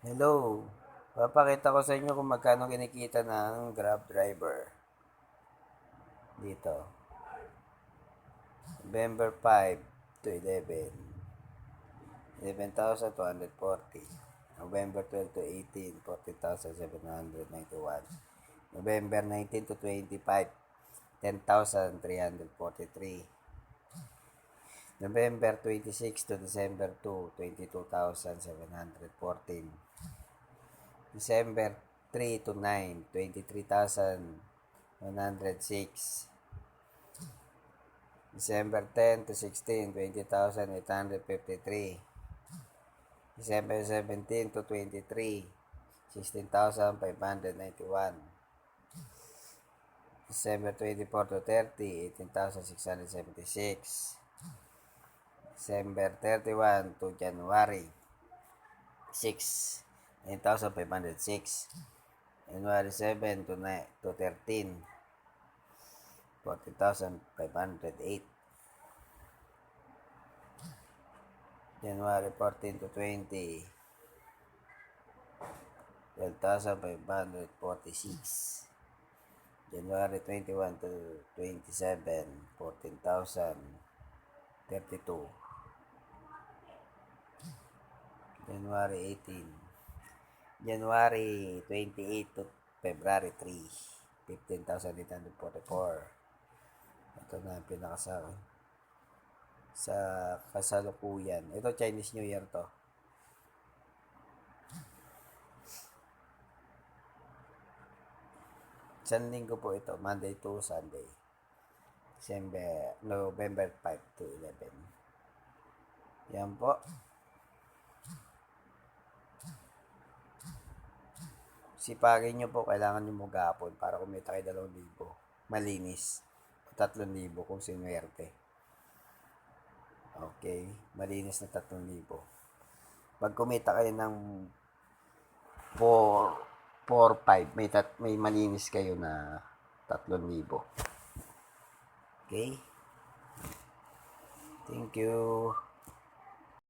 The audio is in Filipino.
Hello. Papakita ko sa inyo kung magkano kinikita ng Grab driver. Dito. November 5 to 11. 11,240. November 12 to 18, 40,791. November 19 to 25, 10,343. November 26 to December 2, 22,714. December 3 to 9, 23,106. December 10 to 16, 20,853. December 17 to 23, 16,591. December 24 to 30, 18,676. December 31 to January 6, 9,506. January 7 to, 9, to 13, 40,508. January 14 to 20, 12,546. January 21 to 27, 14,032. January 18. January 28 to February 3, 15,844. Ito na ang pinaka sa akin. Sa kasalukuyan. Ito Chinese New Year to. Isang linggo po ito, Monday to Sunday. December, November 5 to 11. Yan po. Sipagin nyo po, kailangan nyo magapon para kumita kayo 2,000. Malinis. 3,000 kung sinuwerte. Okay, malinis na 3,000. Pag kumita kayo ng 4, 4, 5, may, tat, may malinis kayo na 3,000. Okay? Thank you.